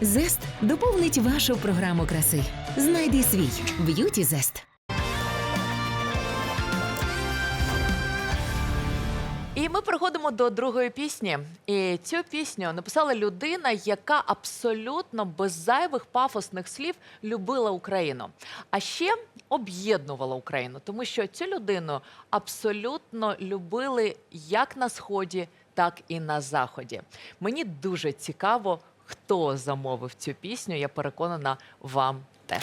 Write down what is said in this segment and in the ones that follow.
Зест доповнить вашу програму краси. Знайди свій б'юті зест. І ми переходимо до другої пісні. І цю пісню написала людина, яка абсолютно без зайвих пафосних слів любила Україну, а ще об'єднувала Україну, тому що цю людину абсолютно любили як на сході, так і на заході. Мені дуже цікаво, хто замовив цю пісню. Я переконана, вам теж.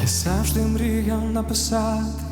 Я завжди мріяв написати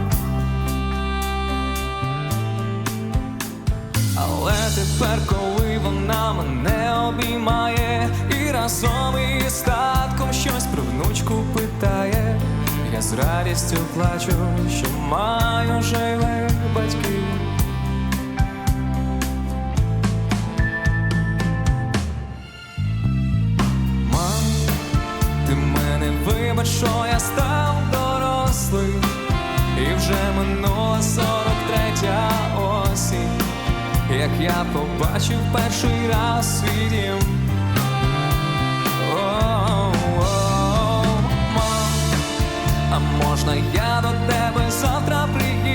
Але тепер, коли вона мене обіймає, і разом із татком щось про внучку питає, я з радістю плачу, що маю живих батьків. Як я побачив перший раз свій дім. А можна я до тебе завтра приїду,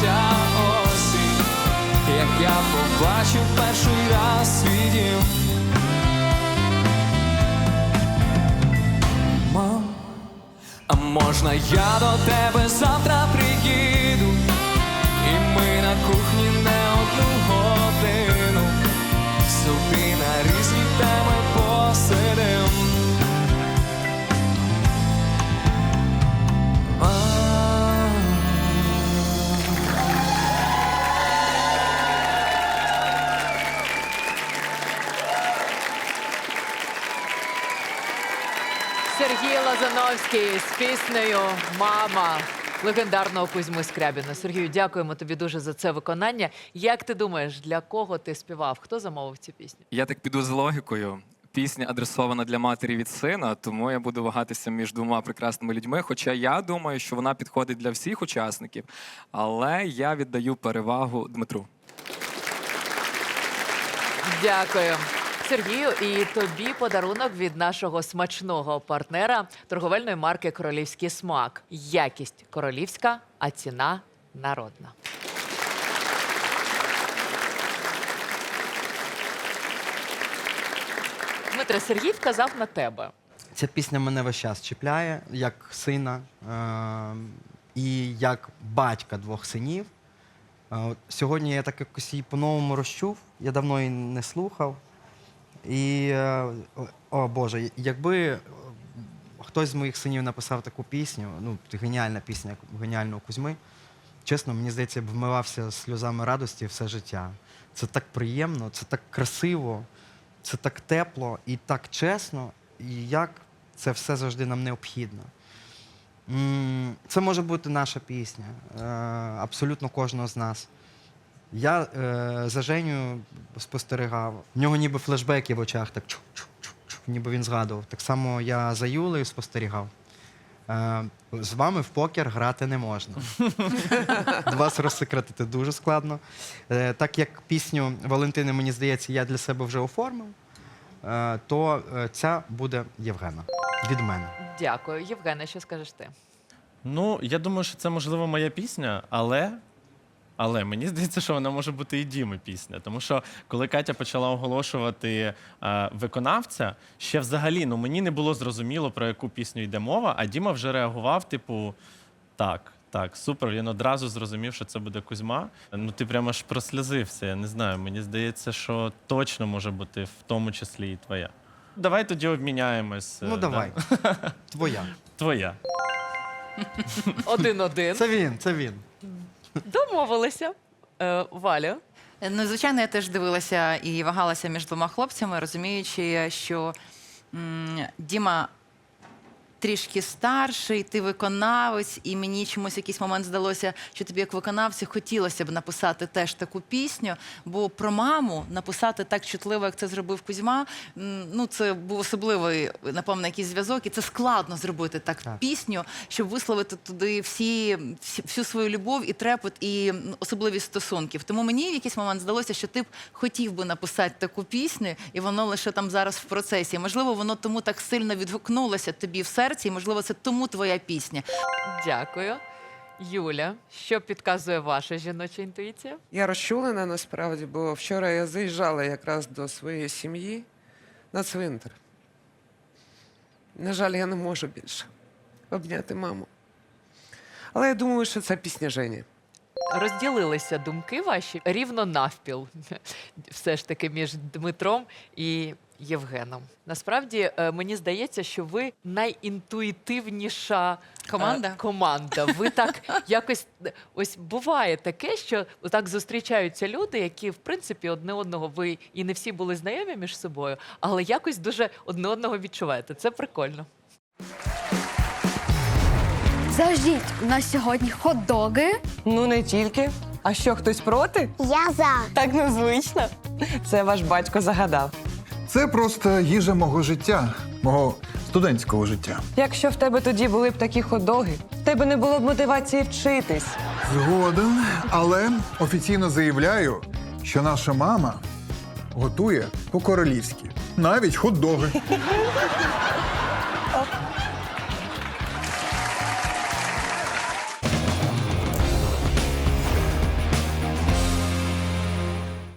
сорок осінь, як я побачив перший раз свій. Мам, а можна я до тебе завтра Сергій з піснею Мама легендарного Кузьми Скрябіна. Сергію, дякуємо тобі дуже за це виконання. Як ти думаєш, для кого ти співав? Хто замовив цю пісню? Я так піду з логікою. Пісня адресована для матері від сина, тому я буду вагатися між двома прекрасними людьми. Хоча я думаю, що вона підходить для всіх учасників, але я віддаю перевагу Дмитру. Дякую. Сергію, і тобі подарунок від нашого смачного партнера торговельної марки Королівський смак. Якість королівська, а ціна народна. Дмитре, Сергій вказав на тебе. Ця пісня мене весь час чіпляє як сина е- і як батька двох синів. Е, сьогодні я так якось її по-новому розчув, я давно її не слухав. І, е, о- Боже, якби е, хтось з моїх синів написав таку пісню, ну, геніальна пісня геніального Кузьми, чесно, мені здається, я б вмивався сльозами радості все життя. Це так приємно, це так красиво, це так тепло і так чесно. І як це все завжди нам необхідно. Це може бути наша пісня, е, абсолютно кожного з нас. Я е, за Женю спостерігав. В нього ніби флешбеки в очах, так чух-чух-чух, ніби він згадував. Так само я за Юлею спостерігав. Е, з вами в покер грати не можна. Вас розсекретити дуже складно. Е, так як пісню Валентини, мені здається, я для себе вже оформив, е, то е, ця буде Євгена від мене. Дякую. Євгене, що скажеш ти? Ну, я думаю, що це можливо моя пісня, але. Але мені здається, що вона може бути і Діми пісня. Тому що коли Катя почала оголошувати е, виконавця, ще взагалі ну, мені не було зрозуміло, про яку пісню йде мова, а Діма вже реагував, типу, так, так, супер. Він одразу зрозумів, що це буде Кузьма. Ну, ти прямо аж прослізився. Я не знаю. Мені здається, що точно може бути в тому числі і твоя. Давай тоді обміняємось. е, Ну, да? давай. Твоя. Твоя. Один-один. Це він, це він. Домовилися. Е, Валю. Ну, звичайно, я теж дивилася і вагалася між двома хлопцями, розуміючи, що м, Діма трішки старший, ти виконавець, і мені чомусь якийсь момент здалося, що тобі, як виконавці, хотілося б написати теж таку пісню. Бо про маму написати так чутливо, як це зробив Кузьма. Ну, це був особливий, напевно, якийсь зв'язок, і це складно зробити так, Так. пісню, щоб висловити туди всі, всю свою любов і трепет, і м, особливість стосунків. Тому мені в якийсь момент здалося, що ти б хотів би написати таку пісню, і воно лише там зараз в процесі. Можливо, воно тому так сильно відгукнулося тобі в серці, і можливо, це тому твоя пісня. Дякую. Юля, що підказує ваша жіноча інтуїція? Я розчулена насправді, бо вчора я заїжджала якраз до своєї сім'ї на цвинтар. На жаль, я не можу більше обняти маму. Але я думаю, що це пісня Жені. Розділилися думки ваші рівно навпіл, все ж таки між Дмитром і Євгеном. Насправді е, мені здається, що ви найінтуїтивніша е, Команда? команда. Ви так якось ось буває таке, що так зустрічаються люди, які в принципі одне одного ви і не всі були знайомі між собою, але якось дуже одне одного відчуваєте. Це прикольно. Заждіть, у нас сьогодні хот-доги. Ну не тільки. А що, хтось проти? Я за. Так незвично. Це ваш батько загадав. Це просто їжа мого життя, мого студентського життя. Якщо в тебе тоді були б такі ходоги, в тебе не було б мотивації вчитись. Згоден, але офіційно заявляю, що наша мама готує по-королівськи, навіть хот-доги.